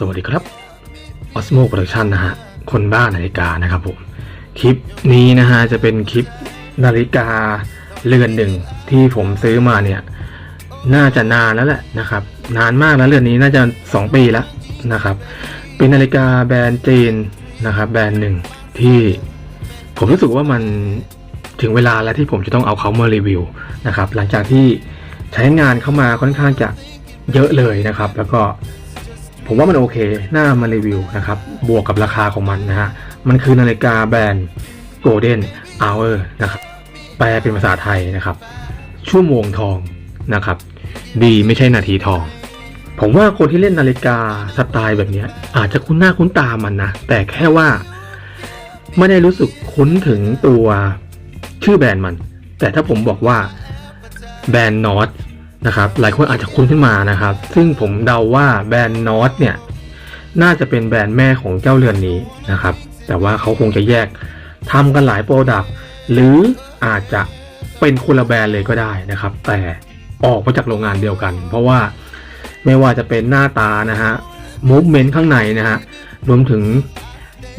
สวัสดีครับ Osmo Production นะฮะ คนบ้านาฬิกานะครับผม คลิปนี้นะฮะจะเป็นคลิปนาฬิกาเรือนหนึ่งที่ผมซื้อมาเนี่ย น่าจะนานแล้วแหละนะครับ นานมากแล้วเรือนนี้น่าจะ 2 ปีแล้วนะครับ เป็นนาฬิกาแบรนด์จีนนะครับ แบรนด์หนึ่งที่ผมรู้สึกว่ามันถึงเวลาแล้วที่ผมจะต้องเอาเขามารีวิวนะครับ หลังจากที่ใช้งานเข้ามาค่อนข้างจะเยอะเลยนะครับ แล้วก็ ผมว่ามันโอเคน่ามารีวิวนะครับ บวกกับราคาของมันนะฮะ มันคือนาฬิกาแบรนด์ Golden Hour นะครับ แปลเป็นภาษาไทยนะครับ ชั่วโมงทองนะครับ ดีไม่ใช่นาทีทอง ผมว่าคนที่เล่นนาฬิกาสไตล์แบบนี้อาจจะคุ้นหน้าคุ้นตามันนะ แต่แค่ว่าไม่ได้รู้สึกคุ้นถึงตัวชื่อแบรนด์มัน แต่ถ้าผมบอกว่าแบรนด์นอต นะครับหลายคนอาจจะคุ้นขึ้นมานะครับ ซึ่งผมเดาว่าแบรนด์นอตเนี่ยน่าจะเป็นแบรนด์แม่ของเจ้าเรือนนี้นะครับ แต่ว่าเขาคงจะแยกทำกันหลายโปรดักต์หรืออาจจะเป็นคนละแบรนด์เลยก็ได้นะครับ แต่ออกมาจากโรงงานเดียวกัน เพราะว่าไม่ว่าจะเป็นหน้าตานะฮะมูฟเมนต์ข้างในนะฮะรวมถึง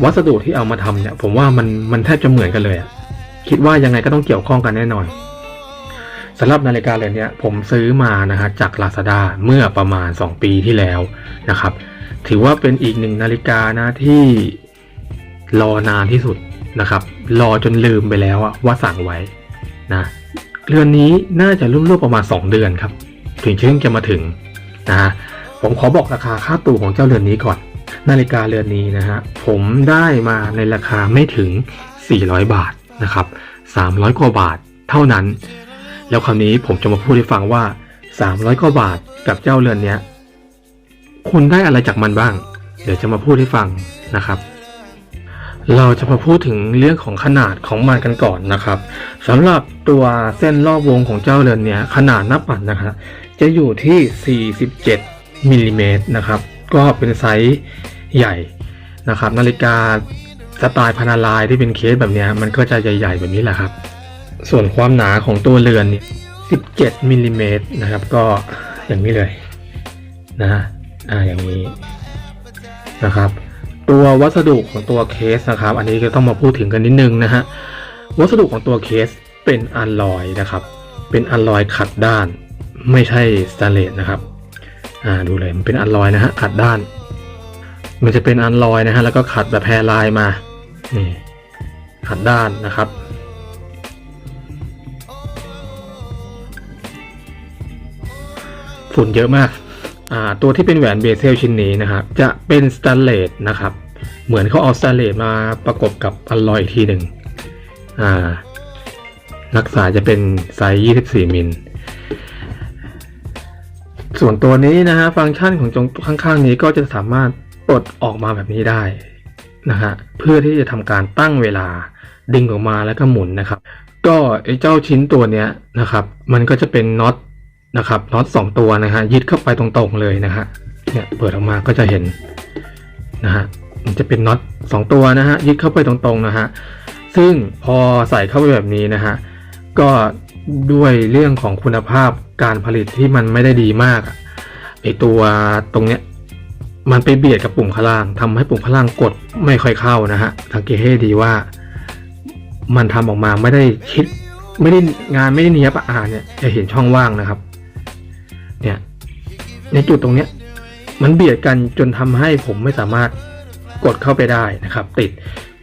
วัสดุที่เอามาทำเนี่ย ผมว่ามันมันแทบจะเหมือนกันเลยคิดว่ายังไงก็ต้องเกี่ยวข้องกันแน่นอน สำหรับนาฬิกาเรือนนี้ผมซื้อมานะฮะจาก Lazada เมื่อประมาณ 2 ปีที่แล้วนะครับ ถือว่าเป็นอีกหนึ่งนาฬิกานะที่รอนานที่สุดนะครับ รอจนลืมไปแล้วว่าสั่งไว้นะเรือนนี้น่าจะรุ่นๆประมาณ 2 เดือนครับ ถึงเชื่งจะมาถึงนะฮะผมขอบอกราคาค่าตู้ของเจ้าเรือนนี้ก่อน นาฬิกาเรือนนี้นะฮะผมได้มาในราคาไม่ถึง 400 บาทนะครับ 300 กว่าบาทเท่านั้น แล้วคราวนี้ผมจะมาพูดให้ฟังว่า 300กว่าบาทกับเจ้าเรือนเนี้ย คุณได้อะไรจากมันบ้าง เดี๋ยวจะมาพูดให้ฟังนะครับ เราจะมาพูดถึงเรื่องของขนาดของมันกันก่อนนะครับสำหรับตัวเส้นรอบวงของเจ้าเรือนเนี้ยขนาดหน้าปัดนะครับจะอยู่ที่ 47มิลลิเมตรนะครับ ก็เป็นไซส์ใหญ่นะครับ นาฬิกาสไตล์พานาลายที่เป็นเคสแบบนี้มันก็จะใหญ่ ๆ แบบนี้แหละครับ ส่วนความหนาของตัวเรือนนี่17มิลลิเมตรนะครับ ก็อย่างนี้เลยนะฮะอ่าอย่างนี้นะครับ ตัววัสดุของตัวเคสนะครับ อันนี้ก็ต้องมาพูดถึงกันนิดนึงนะฮะวัสดุของตัวเคสเป็นอัลลอยนะครับ เป็นอัลลอยขัดด้าน ไม่ใช่สแตนเลสนะครับอ่าดูเลยมันเป็นอัลลอยนะฮะขัดด้าน มันจะเป็นอัลลอยนะฮะแล้วก็ขัดแบบแพรลายมานี่ขัดด้านนะครับ ฝุ่นเยอะมากตัวที่เป็นแหวนเบเซลชิ้นนี้นะครับจะเป็นสแตนเลสนะครับ เหมือนเขาเอาสแตนเลสมาประกบกับอลลอยทีหนึ่งรักษาจะเป็นไซส์ 24 มิล ส่วนตัวนี้นะฮะฟังก์ชันของตรงข้างๆนี้ก็จะสามารถปลดออกมาแบบนี้ได้นะฮะเพื่อที่จะทำการตั้งเวลาดึงออกมาแล้วก็หมุนนะครับ ก็ไอ้เจ้าชิ้นตัวเนี้ยนะครับ มันก็จะเป็นน็อต นะครับน็อตสองตัวนะฮะยึดเข้าไปตรงๆเลยนะฮะเนี่ยเปิดออกมาก็จะเห็นนะฮะมันจะเป็นน็อตสองตัวนะฮะยึดเข้าไปตรงๆนะฮะซึ่งพอใส่เข้าไปแบบนี้นะฮะก็ด้วยเรื่องของคุณภาพการผลิตที่มันไม่ได้ดีมากไอตัวตรงเนี้ยมันไปเบียดกับปุ่มข้างล่างทำให้ปุ่มข้างล่างกดไม่ค่อยเข้านะฮะสังเกตให้ดีว่า มันทำออกมาไม่ได้ชิดไม่ได้งานไม่ได้เนี้ยบอะอ่าเนี่ยจะเห็นช่องว่างนะครับ เนี่ยในจุดตรงเนี้ยมันเบียดกันจนทำให้ผมไม่สามารถกดเข้าไปได้นะครับ ติด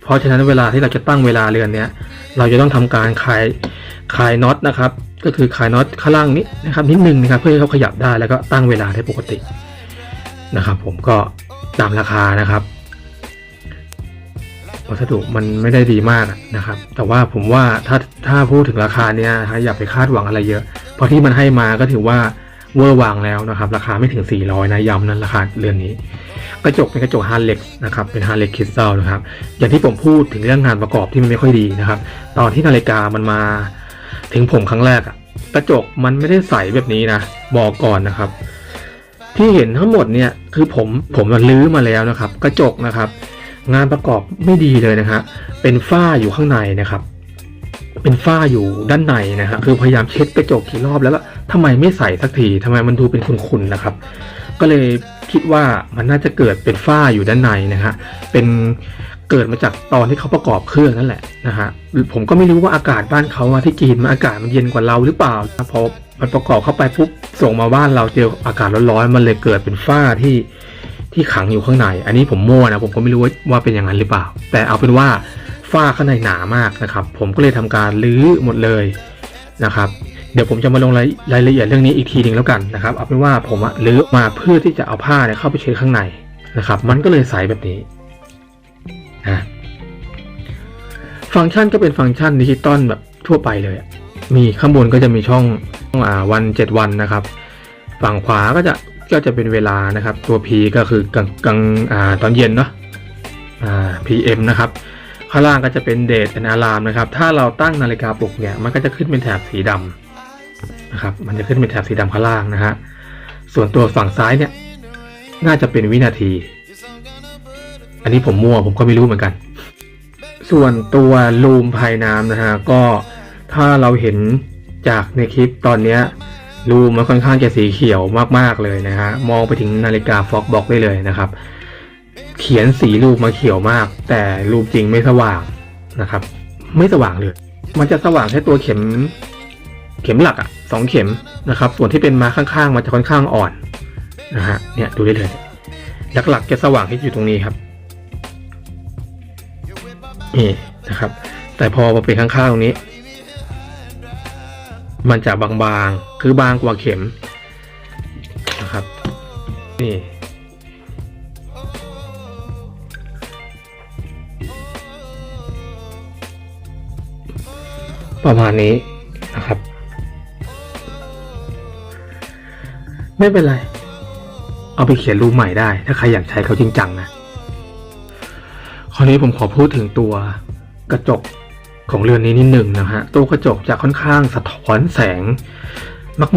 เพราะฉะนั้นเวลาที่เราจะตั้งเวลาเรือนเนี้ยเราจะต้องทำการคลายคลายน็อตนะครับ ก็คือคลายน็อตข้างล่างนี้นะครับนิดนึงนะครับ เพื่อให้เขาขยับได้แล้วก็ตั้งเวลาได้ปกตินะครับ ผมก็ตามราคานะครับวัสดุมันไม่ได้ดีมากนะครับ แต่ว่าผมว่าถ้าถ้าพูดถึงราคาเนี้ยนะอย่าไปคาดหวังอะไรเยอะ เพราะที่มันให้มาก็ถือว่า เวอร์วางแล้วนะครับ ราคาไม่ถึง 400 นะย้ำนั้นราคาเรือนนี้ กระจกเป็นกระจกฮาร์เล็กนะครับ เป็นฮาร์เล็กคริสตัลนะครับ อย่างที่ผมพูดถึงเรื่องงานประกอบที่มันไม่ค่อยดีนะครับ ตอนที่นาฬิกามันมาถึงผมครั้งแรกอะกระจกมันไม่ได้ใสแบบนี้นะ บอกก่อนนะครับ ที่เห็นทั้งหมดเนี่ยคือผมผมมันลื้อมาแล้วนะครับ กระจกนะครับ งานประกอบไม่ดีเลยนะฮะเป็นฝ้าอยู่ข้างในนะครับ เป็นฝ้าอยู่ด้านในนะฮะคือพยายามเช็ดกระจกกี่รอบแล้วก็ทำไมไม่ใส่สักทีทำไมมันดูเป็นขุ่นๆนะครับ ก็เลยคิดว่ามันน่าจะเกิดเป็นฝ้าอยู่ด้านในนะฮะเป็นเกิดมาจากตอนที่เขาประกอบเครื่องนั่นแหละนะฮะผมก็ไม่รู้ว่าอากาศบ้านเขาที่จีนมันอากาศมันเย็นกว่าเราหรือเปล่านะพอมันประกอบเข้าไปปุ๊บส่งมาบ้านเราเจออากาศร้อนๆมันเลยเกิดเป็นฝ้าที่ที่ขังอยู่ข้างใน อันนี้ผมมั่วนะผมก็ไม่รู้ว่าเป็นอย่างนั้นหรือเปล่า แต่เอาเป็นว่า ฝ้าข้างในหนามากนะครับ ผมก็เลยทำการรื้อหมดเลยนะครับ เดี๋ยวผมจะมาลงรายรายละเอียดเรื่องนี้อีกทีหนึ่งแล้วกันนะครับ เอาเป็นว่าผมอะรื้อมาเพื่อที่จะเอาผ้าเนี่ยเข้าไปเช็ดข้างในนะครับ มันก็เลยใสแบบนี้นะฟังก์ชันก็เป็นฟังก์ชันดิจิตอลแบบทั่วไปเลย มีข้างบนก็จะมีช่องช่องอ่าวันเจ็ดวันนะครับ ฝั่งขวาก็จะก็จะเป็นเวลานะครับ ตัว P ก็คือกลางกลางอ่าตอนเย็นเนาะอ่า PM นะครับ ข้างล่างก็จะเป็นเดท and alarm นะครับ ถ้าเราตั้งนาฬิกาปลุกเนี่ยมันก็จะขึ้นเป็นแถบสีดำนะครับ มันจะขึ้นเป็นแถบสีดำข้างล่างนะฮะ ส่วนตัวฝั่งซ้ายเนี่ย น่าจะเป็นวินาที อันนี้ผมมั่วผมก็ไม่รู้เหมือนกัน ส่วนตัวลูมภายน้ำนะฮะก็ถ้าเราเห็นจากในคลิปตอนเนี้ยลูมมันค่อนข้างจะสีเขียวมากๆเลยนะฮะ มองไปถึงนาฬิกาฟ็อกบอกได้เลยนะครับ เขียนสีรูปมาเขียวมาก แต่รูปจริงไม่สว่างนะครับ ไม่สว่างเลย มันจะสว่างแค่ตัวเข็ม เข็มหลักอะสองเข็มนะครับ ส่วนที่เป็นมาข้างๆมันจะค่อนข้างอ่อนนะฮะเนี่ยดูได้เลย หลักๆจะสว่างที่อยู่ตรงนี้ครับนี่นะครับ แต่พอมาเป็นข้างๆตรงนี้ มันจะบางๆคือบางกว่าเข็มนะครับนี่ ประมาณนี้นะครับ ไม่เป็นไร เอาไปเขียนรูปใหม่ได้ ถ้าใครอยากใช้เขาจริงจังนะ คราวนี้ผมขอพูดถึงตัวกระจกของเรือนนี้นิดหนึ่งนะฮะตัวกระจกจะค่อนข้างสะท้อนแสง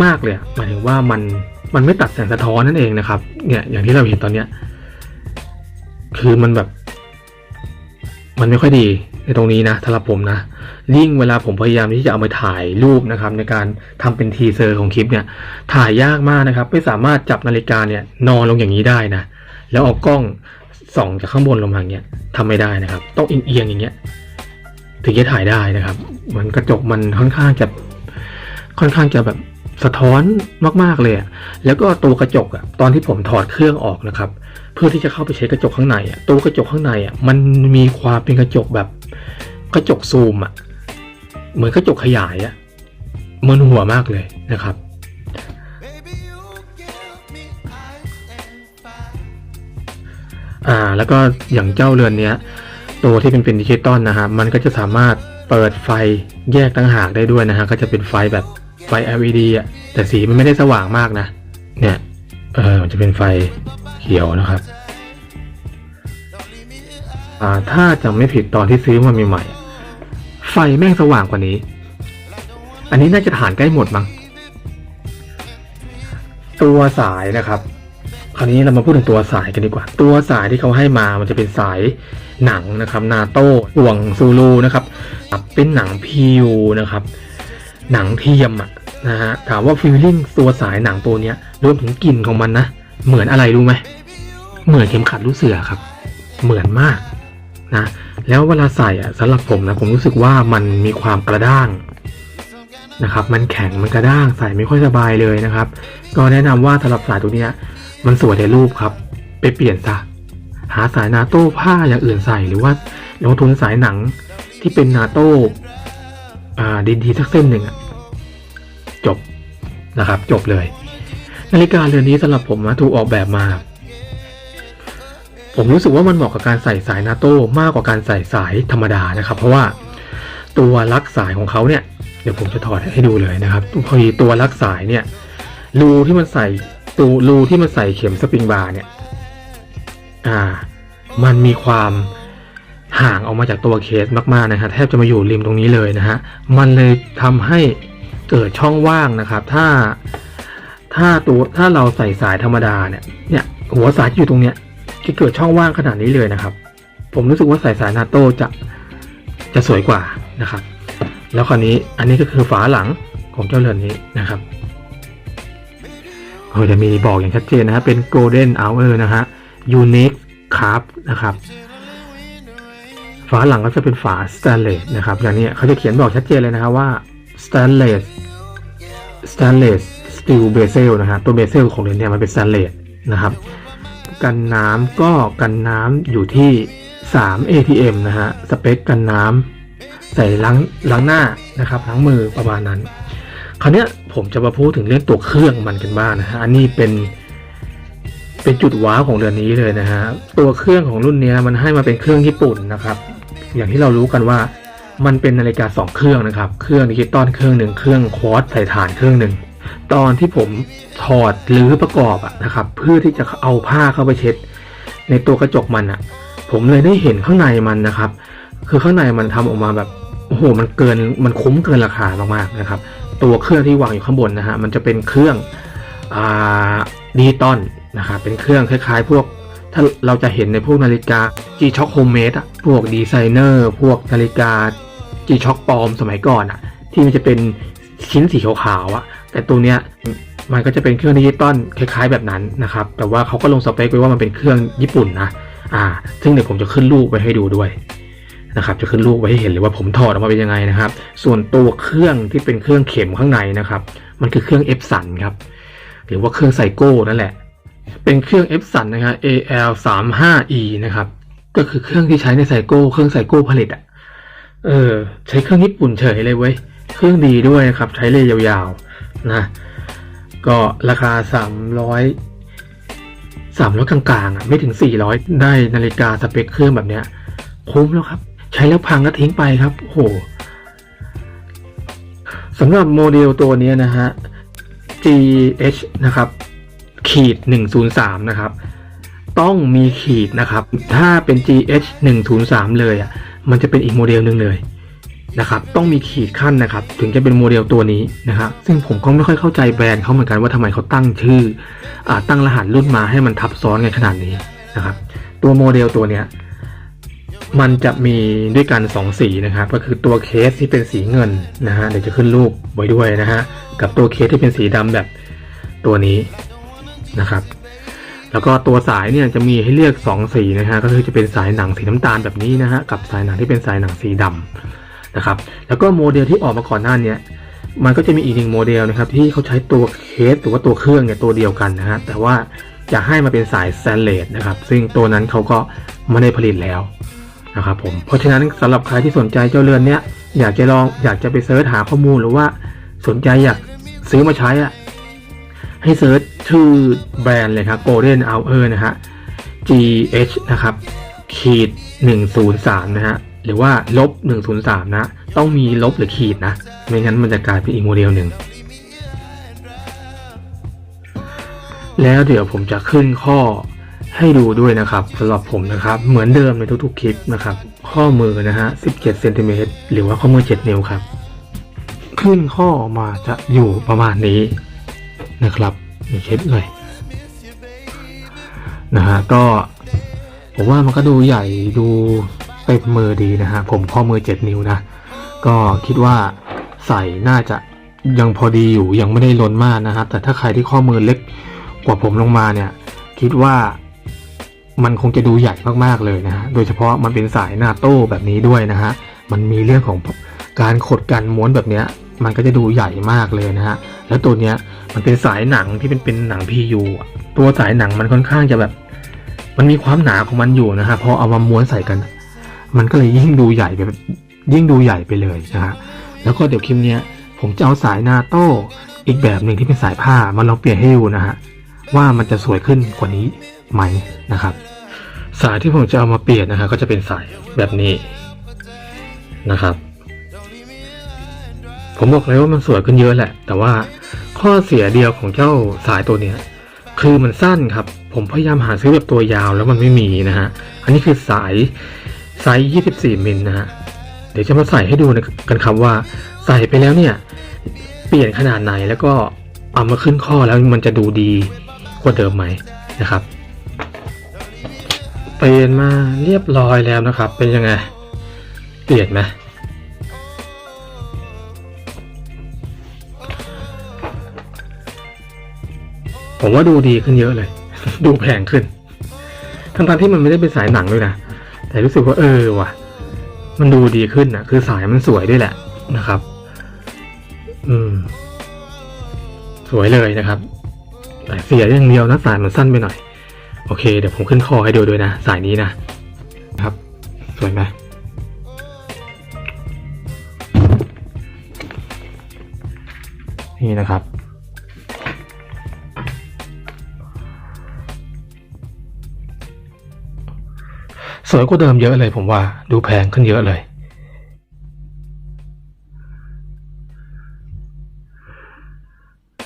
มาก ๆ เลยหมายถึงว่ามันมันไม่ตัดแสงสะท้อนนั่นเองนะครับ เนี่ยอย่างที่เราเห็นตอนเนี้ย คือมันแบบ มันไม่ค่อยดี ในตรงนี้นะสำหรับผมนะยิ่งเวลาผมพยายามที่จะเอามาถ่ายรูปนะครับ ในการทำเป็นทีเซอร์ของคลิปเนี่ย ถ่ายยากมากนะครับ ไม่สามารถจับนาฬิกาเนี่ยนอนลงอย่างนี้ได้นะ แล้วเอากล้องส่องจากข้างบนลงมาอย่างเงี้ยทำไม่ได้นะครับ ต้องเอียงอย่างเงี้ย ถึงจะถ่ายได้นะครับเหมือนกระจกมันค่อนข้างจะค่อนข้างจะแบบสะท้อนมากๆเลยอะแล้วก็ตัวกระจกอะตอนที่ผมถอดเครื่องออกนะครับ เพื่อที่จะเข้าไปใช้กระจกข้างในอะตัวกระจกข้างในอะมันมีความเป็นกระจกแบบ กระจกซูมอะเหมือนกระจกขยายอะมึนหัวมากเลยนะครับ อ่าแล้วก็อย่างเจ้าเรือนเนี้ยตัวที่เป็นเป็นดิจิตอลนะฮะมันก็จะสามารถเปิดไฟแยกต่างหากได้ด้วยนะฮะก็จะเป็นไฟแบบไฟ LED อะแต่สีมันไม่ได้สว่างมากนะ เนี่ยเออจะเป็นไฟเขียวนะครับ อ่าถ้าจำไม่ผิดตอนที่ซื้อมาใหม่ๆ ไฟแม่งสว่างกว่านี้ อันนี้น่าจะฐานใกล้หมดมั้ง ตัวสายนะครับ คราวนี้เรามาพูดถึงตัวสายกันดีกว่า ตัวสายที่เขาให้มา มันจะเป็นสายหนังนะครับ นาโต้ห่วงซูลูนะครับ เป็นหนังพิวนะครับ หนังเทียมอะนะฮะ ถามว่าฟีลลิ่งตัวสายหนังตัวเนี้ยรวมถึงกลิ่นของมันนะ เหมือนอะไรรู้ไหม เหมือนเข็มขัดลูกเสือครับ เหมือนมากนะ แล้วเวลาใส่อะสำหรับผมนะผมรู้สึกว่ามันมีความกระด้างนะครับ มันแข็งมันกระด้างใส่ไม่ค่อยสบายเลยนะครับ ก็แนะนำว่าสำหรับสายตัวเนี้ยมันสวยในรูปครับ ไปเปลี่ยนซะหาสายนาโต้ผ้าอย่างอื่นใส่หรือว่าลงทุนสายหนังที่เป็นนาโต้อ่าดีๆสักเส้นหนึ่งจบนะครับ จบเลย นาฬิกาเรือนนี้สำหรับผมนะถูกออกแบบมา ผมรู้สึกว่ามันเหมาะกับการใส่สายนาโต้มากกว่าการใส่สายธรรมดานะครับ เพราะว่าตัวลักสายของเขาเนี่ยเดี๋ยวผมจะถอดให้ดูเลยนะครับพอดีตัวลักสายเนี่ยรูที่มันใส่ตูรูที่มันใส่เข็มสปริงบาร์เนี่ยอ่า มันมีความห่างออกมาจากตัวเคสมากๆนะฮะแทบจะมาอยู่ริมตรงนี้เลยนะฮะมันเลยทำให้เกิดช่องว่างนะครับ ถ้าถ้าตัวถ้าเราใส่สายธรรมดาเนี่ยเนี่ยหัวสายอยู่ตรงเนี้ย จะเกิดช่องว่างขนาดนี้เลยนะครับ ผมรู้สึกว่าใส่สายนาโต้จะจะสวยกว่านะครับ แล้วคราวนี้อันนี้ก็คือฝาหลังของเจ้าเรือนนี้นะครับเขาจะมีบอกอย่างชัดเจนนะฮะเป็น golden hour นะฮะ unique carb นะครับ ฝาหลังก็จะเป็นฝา stainless นะครับ อย่างนี้เขาจะเขียนบอกชัดเจนเลยนะครับว่า stainless stainless steel bezel นะฮะตัว bezel ของเรียญเนี่ยมันเป็น stainless นะครับ กันน้ำก็กันน้ำอยู่ที่ 3 ATM นะฮะสเปคกันน้ำใส่ล้างล้างหน้านะครับล้างมือประมาณนั้น คราวนี้ผมจะมาพูดถึงเรื่องตัวเครื่องมันกันบ้างนะฮะอันนี้เป็นเป็นจุดว้าวของเรือนนี้เลยนะฮะตัวเครื่องของรุ่นนี้มันให้มาเป็นเครื่องญี่ปุ่นนะครับ อย่างที่เรารู้กันว่ามันเป็นนาฬิกาสองเครื่องนะครับ เครื่องดิจิตอลเครื่องหนึ่งเครื่องควอตใส่ถ่านเครื่องหนึ่ง ตอนที่ผมถอดหรือประกอบอะนะครับ เพื่อที่จะเอาผ้าเข้าไปเช็ด ในตัวกระจกมันอะผมเลยได้เห็นข้างในมันนะครับ คือข้างในมันทำออกมาแบบโอ้โหมันเกินมันคุ้มเกินราคามากๆนะครับ ตัวเครื่องที่วางอยู่ข้างบนนะฮะมันจะเป็นเครื่องอ่าดิจิตอลนะครับเป็นเครื่องคล้าย ๆ พวกถ้าเราจะเห็นในพวกนาฬิกา G-Shock Homemade อะพวกดีไซเนอร์พวกนาฬิกา G-Shock ปลอมสมัยก่อนอะที่มันจะเป็น ชิ้นสีขาวๆอะแต่ตัวเนี้ยมันก็จะเป็นเครื่องดิจิตอลคล้าย ๆแบบนั้นนะครับ แต่ว่าเขาก็ลงสเปคไว้ว่ามันเป็นเครื่องญี่ปุ่นนะ อ่า ซึ่งเดี๋ยวผมจะขึ้นรูปไว้ให้ดูด้วยนะครับ จะขึ้นรูปไว้ให้เห็นเลยว่าผมถอดออกมาเป็นยังไงนะครับ ส่วนตัวเครื่องที่เป็นเครื่องเข็มข้างในนะครับ มันคือเครื่อง F สันครับ หรือว่าเครื่องไซโก้นั่นแหละ เป็นเครื่อง F สันนะครับ AL 3 5 E นะครับ ก็คือเครื่องที่ใช้ในไซโก้ เครื่องไซโก้ผลิตอะ เออ ใช้เครื่องญี่ปุ่นเฉยเลยเว้ย เครื่องดีด้วยครับใช้เลยยาวๆนะก็ราคา 300 300 กลางๆอะไม่ถึง 400 ได้นาฬิกาสเปคเครื่องแบบเนี้ยคุ้มแล้วครับ ใช้แล้วพังก็ทิ้งไปครับโอ้โหสำหรับโมเดลตัวนี้นะฮะ GH นะครับขีด 103 นะครับ ต้องมีขีดนะครับ ถ้าเป็น GH 103 เลยอะ มันจะเป็นอีกโมเดลหนึ่งเลย นะครับต้องมีขีดขั้นนะครับถึงจะเป็นโมเดลตัวนี้นะครับซึ่งผมก็ไม่ค่อยเข้าใจแบรนด์เขาเหมือนกันว่าทำไมเขาตั้งชื่ออตั้งรหัสรุ่นมาให้มันทับซ้อนกันขนาดนี้นะครับตัวโมเดลตัวเนี้ยมันจะมีด้วยกันสองสีนะครับก็คือตัวเคสที่เป็นสีเงินนะฮะเดี๋ยวจะขึ้นรูปไว้ด้วยนะฮะกับตัวเคสที่เป็นสีดำแบบตัวนี้นะครับ แล้วก็ตัวสายเนี่ยจะมีให้เลือกสองสีนะฮะก็คือจะเป็นสายหนังสีน้ำตาลแบบนี้นะฮะกับสายหนังที่เป็นสายหนังสีดำ นะครับแล้วก็โมเดลที่ออกมาก่อนหน้านี้มันก็จะมีอีกหนึ่งโมเดลนะครับที่เขาใช้ตัวเคสหรือว่าตัวเครื่องเนี่ยตัวเดียวกันนะฮะแต่ว่าจะให้มาเป็นสายแตนเลสนะครับซึ่งตัวนั้นเขาก็ไม่ได้ผลิตแล้วนะครับผมเพราะฉะนั้นสำหรับใครที่สนใจเจ้าเรือนเนี้ยอยากจะลองอยากจะไปเซิร์ชหาข้อมูลหรือว่าสนใจอยากซื้อมาใช้อะให้เซิร์ชชื่อแบรนด์เลยครับ Golden Hour นะฮะ GH นะครับขีด103 นะฮะ หรือว่าลบ 103 นะ ต้องมีลบหรือขีดนะ ไม่งั้นมันจะกลายเป็นอีกโมเดลหนึ่ง แล้วเดี๋ยวผมจะขึ้นข้อให้ดูด้วยนะครับสำหรับผมนะครับ เหมือนเดิมในทุกๆคลิปนะครับ ข้อมือนะฮะ 17เซนติเมตรหรือว่าข้อมือ 7 นิ้วครับ ขึ้นข้อออกมาจะอยู่ประมาณนี้นะครับมีเช็ดเลยนะฮะก็ผมว่ามันก็ดูใหญ่ดู เต็มมือดีนะฮะ ผมข้อมือ 7 นิ้วนะ ก็คิดว่าใส่น่าจะยังพอดีอยู่ยังไม่ได้ล้นมากนะฮะแต่ถ้าใครที่ข้อมือเล็กกว่าผมลงมาเนี่ย คิดว่ามันคงจะดูใหญ่มากๆเลยนะฮะ โดยเฉพาะมันเป็นสายหน้าโต้แบบนี้ด้วยนะฮะ มันมีเรื่องของการขดกันม้วนแบบเนี้ย มันก็จะดูใหญ่มากเลยนะฮะ แล้วตัวเนี้ยมันเป็นสายหนังที่เป็นเป็นหนัง PU อะตัวสายหนังมันค่อนข้างจะแบบ มันมีความหนาของมันอยู่นะฮะพอเอามาม้วนใส่กัน มันก็เลยยิ่งดูใหญ่ไปแบบยิ่งดูใหญ่ไปเลยนะฮะแล้วก็เดี๋ยวคลิปนี้ผมจะเอาสายนาโต้อีกแบบหนึ่งที่เป็นสายผ้ามาลองเปลี่ยนให้ดูนะฮะว่ามันจะสวยขึ้นกว่านี้ไหมนะครับ สายที่ผมจะเอามาเปลี่ยนนะฮะก็จะเป็นสายแบบนี้นะครับ ผมบอกเลยว่ามันสวยขึ้นเยอะแหละ แต่ว่าข้อเสียเดียวของเจ้าสายตัวเนี้ยคือมันสั้นครับ ผมพยายามหาซื้อแบบตัวยาวแล้วมันไม่มีนะฮะ อันนี้คือสาย ไซส์ 24 มิลนะฮะ เดี๋ยวจะมาใส่ให้ดูกันครับว่าใส่ไปแล้วเนี่ย เปลี่ยนขนาดไหนแล้วก็เอามาขึ้นข้อแล้วมันจะดูดีกว่าเดิมไหมนะครับ เปลี่ยนมาเรียบร้อยแล้วนะครับ เป็นยังไง เปลี่ยนไหมผมว่าดูดีขึ้นเยอะเลย ดูแพงขึ้น ทั้งๆที่มันไม่ได้เป็นสายหนังด้วยนะ แต่รู้สึกว่าเออว่ะ มันดูดีขึ้นนะคือสายมันสวยด้วยแหละนะครับ อืม สวยเลยนะครับแต่เสียอย่างเดียวนะสายมันสั้นไปหน่อย โอเค เดี๋ยวผมขึ้นคอให้ดูด้วยนะ สายนี้นะครับ สวยไหมนี่นะครับ สวยกว่าเดิมเยอะเลยผมว่า ดูแพงขึ้นเยอะเลย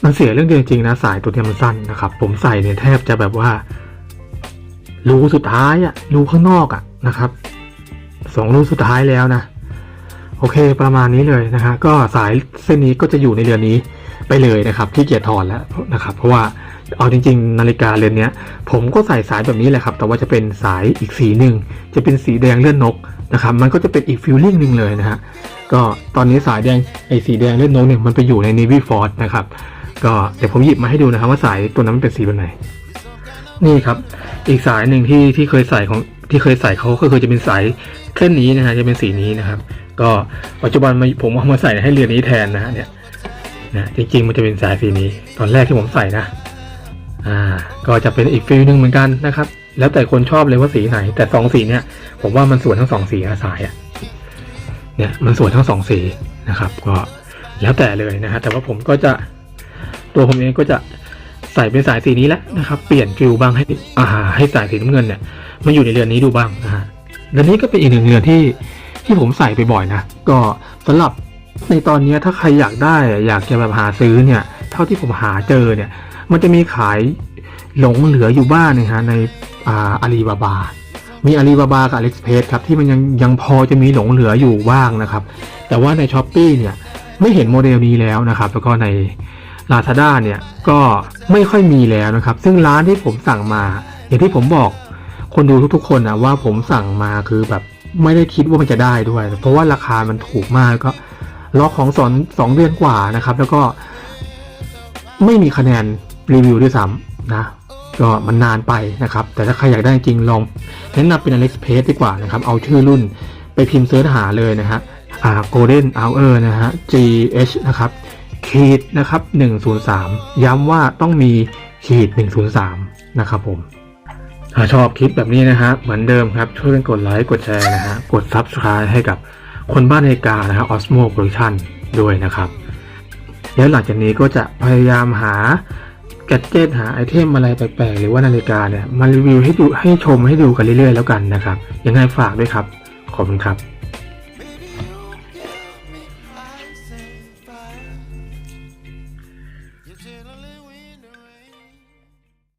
มันเสียเรื่องเดียวจริงๆนะ สายตัวเนี้มันสั้นนะครับ ผมใส่เนี่ยแทบจะแบบว่า รูสุดท้ายอะรูข้างนอกอะนะครับสองรูสุดท้ายแล้วนะโอเค ประมาณนี้เลยนะฮะก็สายเส้นนี้ก็จะอยู่ในเรือนนี้ไปเลยนะครับที่เกียรถอนแล้วนะครับ เพราะว่า เอาจริง ๆ นาฬิกาเรือนนี้ผมก็ใส่สายแบบนี้แหละครับ แต่ว่าจะเป็นสายอีกสีหนึ่งจะเป็นสีแดงเลื่อนนกนะครับมันก็จะเป็นอีกฟิลลิ่งหนึ่งเลยนะฮะก็ตอนนี้สายแดงไอ้สีแดงเลื่อนนกเนี่ยมันไปอยู่ใน Navy Force นะครับก็เดี๋ยวผมหยิบมาให้ดูนะครับว่าสายตัวนั้นมันเป็นสีแบบไหน นี่ครับ อีกสายหนึ่งที่ที่เคยใส่ของที่เคยใส่เขาก็คือจะเป็นสายเส้นนี้นะฮะจะเป็นสีนี้นะครับ ก็ปัจจุบันมาผมเอามาใส่ให้เรือนนี้แทนนะฮะเนี่ยนะจริงๆมันจะเป็นสายสีนี้ ตอนแรกที่ผมใส่นะ อ่าก็จะเป็นอีกฟิลหนึ่งเหมือนกันนะครับ แล้วแต่คนชอบเลยว่าสีไหน แต่สองสีเนี่ย ผมว่ามันสวยทั้งสองสีอะสายอะเนี่ยมันสวยทั้งสองสีนะครับ ก็แล้วแต่เลยนะฮะแต่ว่าผมก็จะตัวผมเองก็จะใส่เป็นสายสีนี้แหละนะครับ เปลี่ยนฟิลบ้างให้อ่าให้สายสีน้ำเงินเนี่ยมันอยู่ในเรือนนี้ดูบ้างนะฮะเรือนนี้ก็เป็นอีกหนึ่งเรือนที่ที่ผมใส่ไปบ่อยนะก็สำหรับในตอนนี้ถ้าใครอยากได้อยากจะแบบหาซื้อเนี่ย เท่าที่ผมหาเจอเนี่ย มันจะมีขายหลงเหลืออยู่บ้างนะฮะในอ่าอาลีบาบา มีอาลีบาบากับอเ x ็ r เพครับที่มันยังยังพอจะมีหลงเหลืออยู่บ้างนะครับ แต่ว่าในช้อปปีเนี่ยไม่เห็นโมเดลนี้แล้วนะครับ แล้วก็ใน Lazada เนี่ยก็ไม่ค่อยมีแล้วนะครับ ซึ่งร้านที่ผมสั่งมา อย่างที่ผมบอกคนดูทุกๆ คนนะว่าผมสั่งมาคือแบบไม่ได้คิดว่ามันจะได้ด้วย เพราะว่าราคามันถูกมากก็ล็อกของสอนสองเดือนกว่านะครับ แล้วก็ไม่มีคะแนน รีวิวด้วยซ้ำนะก็มันนานไปนะครับ แต่ถ้าใครอยากได้จริงลองแนะนำเป็น AliExpress ดีกว่านะครับ เอาชื่อรุ่นไปพิมพ์เสิร์ชหาเลยนะฮะอ่า Golden Hour นะฮะ GH นะครับขีดนะครับ103 ย้ำว่าต้องมีขีด103 นะครับผมถ้าชอบคลิปแบบนี้นะฮะเหมือนเดิมครับ ช่วยกันกดไลค์กดแชร์นะฮะกด Subscribe ให้กับคนบ้านนาฬิกานะฮะ Osmo Production ด้วยนะครับ แล้วหลังจากนี้ก็จะพยายามหา แกดเจิตหาไอเทมอะไรแปลกๆ หรือว่านาฬิกาเนี่ยมารีวิวให้ดูให้ชมให้ดูกันเรื่อยๆ แล้วกันนะครับ ยังไงฝากด้วยครับ ขอบคุณครับ